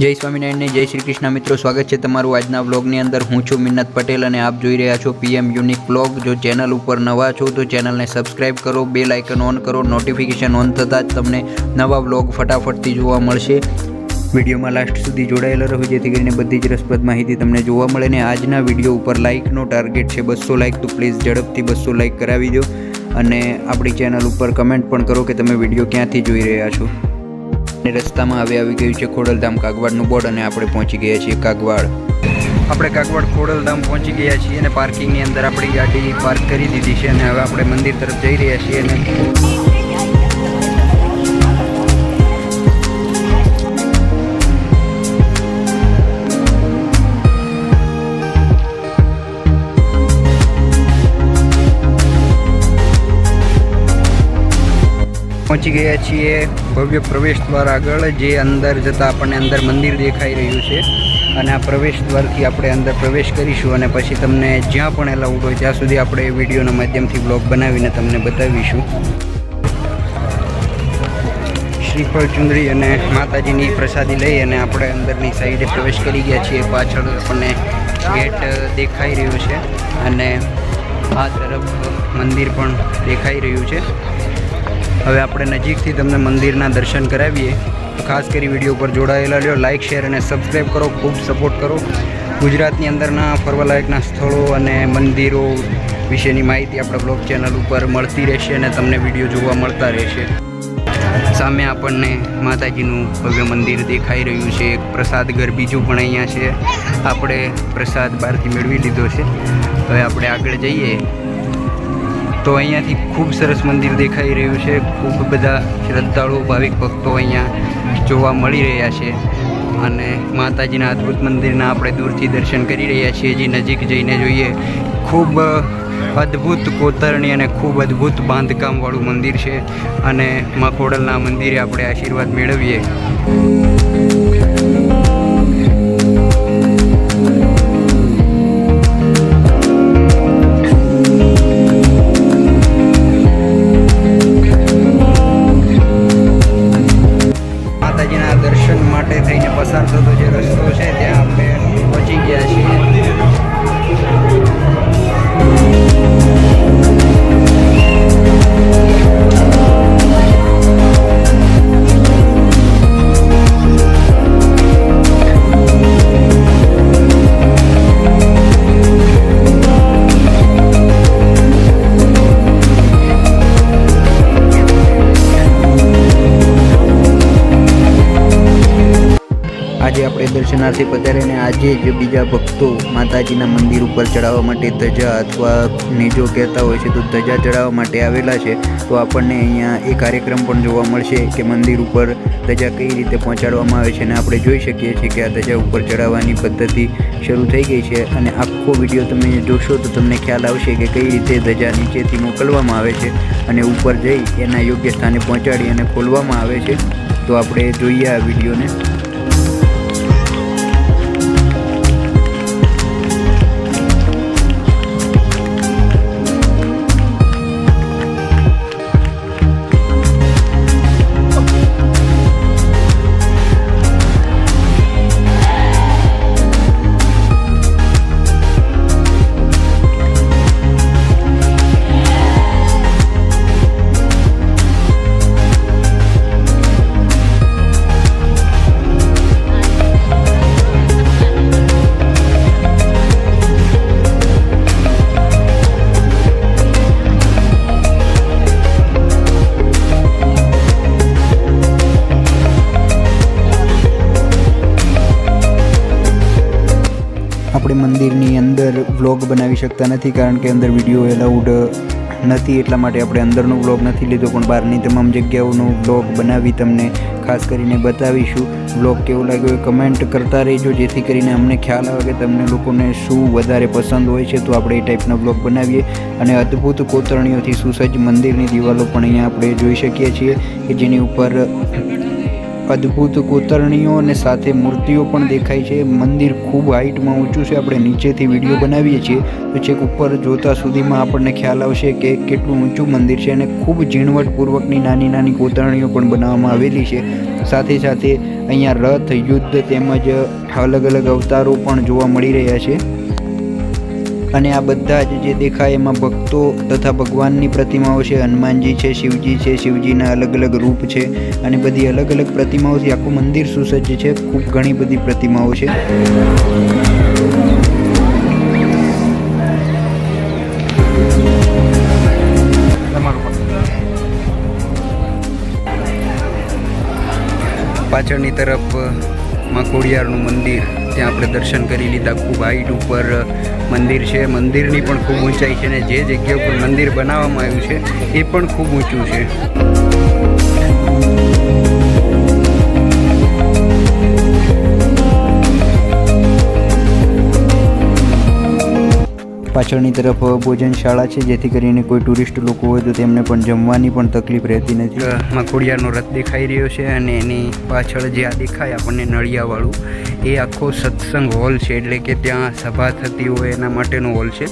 જય સ્વામિનારાયણને જય શ્રી કૃષ્ણ મિત્રો, સ્વાગત છે તમારું આજના બ્લોગની અંદર. હું છું મિન્નત પટેલ અને આપ જોઈ રહ્યા છો પીએમ યુનિક બ્લોગ જો ચેનલ ઉપર નવા છો તો ચેનલને સબસ્ક્રાઈબ કરો, બેલ આઇકન ઓન કરો, નોટિફિકેશન ઓન થતાં જ તમને નવા વ્લોગ ફટાફટથી જોવા મળશે. વિડીયોમાં લાસ્ટ સુધી જોડાયેલા રહો, જેથી કરીને બધી જ રસપ્રદ માહિતી તમને જોવા મળે ને આજના વીડિયો ઉપર લાઇકનો ટાર્ગેટ છે બસો લાઇક, તો પ્લીઝ ઝડપથી બસો લાઇક કરાવી દો. અને આપણી ચેનલ ઉપર કમેન્ટ પણ કરો કે તમે વીડિયો ક્યાંથી જોઈ રહ્યા છો. અને રસ્તામાં હવે આવી ગયું છે ખોડલધામ કાગવાડનું બોર્ડ અને આપણે પહોંચી ગયા છીએ કાગવાડ. આપણે કાગવાડ ખોડલધામ પહોંચી ગયા છીએ અને પાર્કિંગની અંદર આપણી ગાડી પાર્ક કરી દીધી છે અને હવે આપણે મંદિર તરફ જઈ રહ્યા છીએ અને પહોંચી ગયા છીએ ભવ્ય પ્રવેશ દ્વાર આગળ, જે અંદર જતાં આપણને અંદર મંદિર દેખાઈ રહ્યું છે. અને આ પ્રવેશ દ્વારથી આપણે અંદર પ્રવેશ કરીશું અને પછી તમને જ્યાં પણ એલાઉડ હોય ત્યાં સુધી આપણે વિડીયોના માધ્યમથી બ્લોગ બનાવીને તમને બતાવીશું. શ્રીફળ ચુંદડી અને માતાજીની પ્રસાદી લઈ અને આપણે અંદરની સાઈડે પ્રવેશ કરી ગયા છીએ. પાછળ આપણને ગેટ દેખાઈ રહ્યું છે અને આ તરફ મંદિર પણ દેખાઈ રહ્યું છે. હવે આપણે નજીકથી તમને મંદિરના દર્શન કરાવીએ. ખાસ કરી વીડિયો પર જોડાયેલા લ્યો લાઇક શેર અને સબસ્ક્રાઈબ કરો. ખૂબ સપોર્ટ કરો. ગુજરાતની અંદરના ફરવાલાયકના સ્થળો અને મંદિરો વિશેની માહિતી આપણા બ્લોગ ચેનલ ઉપર મળતી રહેશે અને તમને વીડિયો જોવા મળતા રહેશે. સામે આપણને માતાજીનું ભવ્ય મંદિર દેખાઈ રહ્યું છે. એક પ્રસાદ ઘર બીજું પણ અહીંયા છે. આપણે પ્રસાદ બહારથી મેળવી લીધો છે. હવે આપણે આગળ જઈએ. તો અહીંયાથી ખૂબ સરસ મંદિર દેખાઈ રહ્યું છે. ખૂબ બધા શ્રદ્ધાળુ ભાવિક ભક્તો અહીંયા જોવા મળી રહ્યા છે. અને માતાજીના અદ્ભુત મંદિરના આપણે દૂરથી દર્શન કરી રહ્યા છીએ. જે નજીક જઈને જોઈએ, ખૂબ અદ્ભુત કોતરણી અને ખૂબ અદ્ભુત બાંધકામવાળું મંદિર છે. અને મા મંદિરે આપણે આશીર્વાદ મેળવીએ. આજે આપણે દર્શનાર્થે પધારીને આજે જ બીજા ભક્તો માતાજીના મંદિર ઉપર ચડાવવા માટે ધજા અથવા નેજો કહેતા હોય છે તો ધજા ચડાવવા માટે આવેલા છે, તો આપણને અહીંયા એ કાર્યક્રમ પણ જોવા મળશે કે મંદિર ઉપર ધજા કઈ રીતે પહોંચાડવામાં આવે છે અને આપણે જોઈ શકીએ છીએ કે આ ધજા ઉપર ચડાવવાની પદ્ધતિ શરૂ થઈ ગઈ છે અને આખો વીડિયો તમે જોશો તો તમને ખ્યાલ આવશે કે કઈ રીતે ધજા નીચેથી મોકલવામાં આવે છે અને ઉપર જઈ એના યોગ્ય સ્થાને પહોંચાડી અને ખોલવામાં આવે છે. તો આપણે જોઈએ આ વિડીયોને. આપણે મંદિરની અંદર વ્લોગ બનાવી શકતા નથી કારણ કે અંદર વીડિયો એલાઉડ નથી, એટલા માટે આપણે અંદરનો વ્લોગ નથી લીધો, પણ બહારની તમામ જગ્યાઓનો વ્લોગ બનાવી તમને ખાસ કરીને બતાવીશું. વ્લોગ કેવો લાગ્યો એ કમેન્ટ કરતા રહેજો, જેથી કરીને અમને ખ્યાલ આવે કે તમને લોકોને શું વધારે પસંદ હોય છે, તો આપણે એ ટાઈપના વ્લોગ બનાવીએ. અને અદ્ભુત કોતરણીઓથી સુસજ્જ મંદિરની દિવાલો પણ અહીંયા આપણે જોઈ શકીએ છીએ કે જેની ઉપર અદ્ભુત કોતરણીઓ અને સાથે મૂર્તિઓ પણ દેખાય છે. મંદિર ખૂબ હાઇટમાં ઊંચું છે. આપણે નીચેથી વીડિયો બનાવીએ છીએ. તો છેક ઉપર જોતા સુધીમાં આપણને ખ્યાલ આવશે કે કેટલું ઊંચું મંદિર છે અને ખૂબ ઝીણવટપૂર્વકની નાની નાની કોતરણીઓ પણ બનાવવામાં આવેલી છે. સાથે સાથે અહીંયા રથ, યુદ્ધ તેમજ અલગ અલગ અવતારો પણ જોવા મળી રહ્યા છે. અને આ બધા જ જે દેખાય એમાં ભક્તો તથા ભગવાનની પ્રતિમાઓ છે, હનુમાનજી છે, શિવજી છે, શિવજીના અલગ અલગ રૂપ છે અને બધી અલગ અલગ પ્રતિમાઓથી આખું મંદિર સુસજ્જ છે, ખૂબ ઘણી બધી પ્રતિમાઓ છે. પાછળની તરફ માં ખોડિયારનું મંદિર. ત્યાં આપણે દર્શન કરી લીધા. ખૂબ હાઈટ ઉપર મંદિર છે. મંદિરની પણ ખૂબ ઊંચાઈ છે ને જે જગ્યા ઉપર મંદિર બનાવવામાં આવ્યું છે, એ પણ ખૂબ ઊંચું છે. પાછળની તરફ ભોજનશાળા છે, જેથી કરીને કોઈ ટુરિસ્ટ લોકો હોય તો તેમને પણ જમવાની પણ તકલીફ રહેતી નથી. મકોડિયાનો રથ દેખાઈ રહ્યો છે અને એની પાછળ જે આ દેખાય આપણને નળિયાવાળું, એ આખો સત્સંગ હોલ છે, એટલે કે ત્યાં સભા થતી હોય એના માટેનો હોલ છે.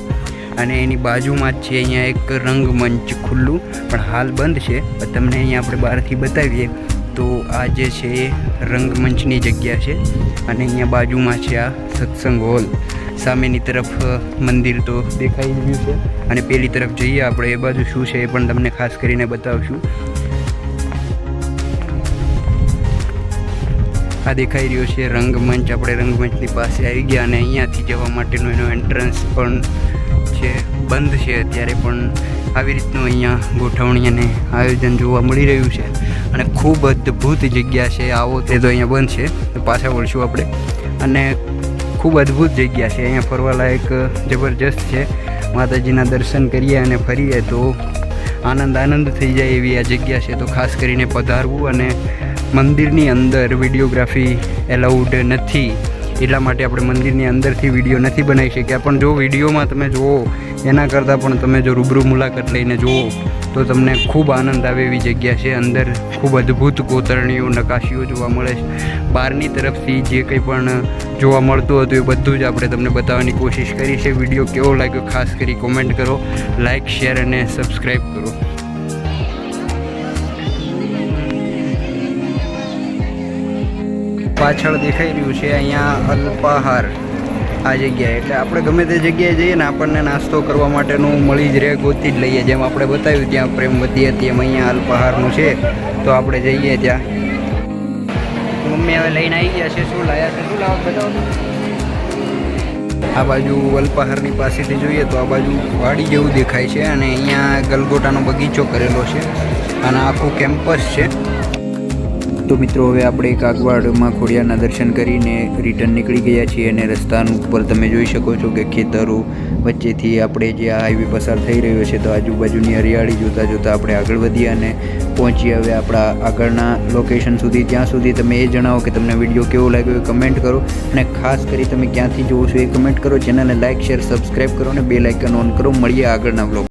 અને એની બાજુમાં જ છે, અહીંયા એક રંગમંચ ખુલ્લું, પણ હાલ બંધ છે. તમને અહીંયા આપણે બહારથી બતાવીએ, તો આ જે છે એ રંગમંચની જગ્યા છે. અને અહીંયા બાજુમાં છે આ સત્સંગ હોલ. સામેની તરફ મંદિર તો દેખાઈ રહ્યું છે. અને પેલી તરફ જઈએ આપણે, એ બાજુ શું છે એ પણ તમને ખાસ કરીને બતાવશું. આ દેખાઈ રહ્યો છે રંગમંચ. આપણે રંગમંચની પાસે આવી ગયા અને અહીંયાથી જવા માટેનો એનો એન્ટ્રન્સ પણ છે, બંધ છે અત્યારે પણ. આવી રીતનું અહીંયા ગોઠવણી અને આયોજન જોવા મળી રહ્યું છે. અને ખૂબ અદ્ભુત જગ્યા છે. આવો તે તો અહીંયા બંધ છે. પાછા વળશું આપણે. અને ખૂબ અદ્ભુત જગ્યા છે. અહીંયા ફરવાલાયક જબરજસ્ત છે. માતાજીના દર્શન કરીએ અને ફરીએ તો આનંદ આનંદ થઈ જાય એવી આ જગ્યા છે. તો ખાસ કરીને પધારવું અને મંદિરની અંદર વિડીયોગ્રાફી એલાઉડ નથી. એટલા માટે આપણે મંદિરની અંદરથી વીડિયો નથી બનાવી શક્યા. પણ જો વિડીયોમાં તમે જુઓ, એના કરતાં પણ તમે જો રૂબરૂ મુલાકાત લઈને જુઓ, તો તમને ખૂબ આનંદ આવે એવી જગ્યા છે. અંદર ખૂબ અદ્ભુત કોતરણીઓ, નકાશીઓ જોવા મળે છે. બહારની તરફથી જે કંઈ પણ જોવા મળતું હતું એ બધું જ આપણે તમને બતાવવાની કોશિશ કરી છે. વીડિયો કેવો લાગ્યો ખાસ કરી કોમેન્ટ કરો. લાઇક શેર અને સબસ્ક્રાઈબ કરો. પાછળ દેખાઈ રહ્યું છે અહીંયા અલ્પાહાર આ જગ્યાએ એટલે આપણે ગમે તે જગ્યાએ જઈએ ને આપણને નાસ્તો કરવા માટેનું મળી જ રહે, ગોતી જ લઈએ. જેમ આપણે બતાવ્યું ત્યાં પ્રેમ વધી હતી, એમ અહીંયા અલ્પાહારનું છે. તો આપણે જઈએ ત્યાં. મમ્મી હવે લઈને આવી ગયા છે. શું લાયા છે? શું લાવો બતાવો આ બાજુ અલ્પાહારની પાસેથી જોઈએ તો આ બાજુ વાડી જેવું દેખાય છે અને અહીંયા ગલગોટાનો બગીચો કરેલો છે. અને આખું કેમ્પસ છે. તો મિત્રો, હવે આપણે કાગવાડમાં ખોડિયારના દર્શન કરીને રિટર્ન નીકળી ગયા છીએ અને રસ્તાનું ઉપર તમે જોઈ શકો છો કે ખેતરો વચ્ચેથી આપણે જે આ હાઈવે પસાર થઈ રહ્યો છે તો આજુબાજુની હરિયાળી જોતાં જોતાં આપણે આગળ વધીએ અને પહોંચીએ હવે આપણા આગળના લોકેશન સુધી. ત્યાં સુધી તમે એ જણાવો કે તમને વીડિયો કેવો લાગ્યો એ કમેન્ટ કરો અને ખાસ કરી તમે ક્યાંથી જોવો છો એ કમેન્ટ કરો. ચેનલને લાઇક શેર સબસ્ક્રાઈબ કરો અને બે લાઇકન ઓન કરો. મળીએ આગળના બ્લોગ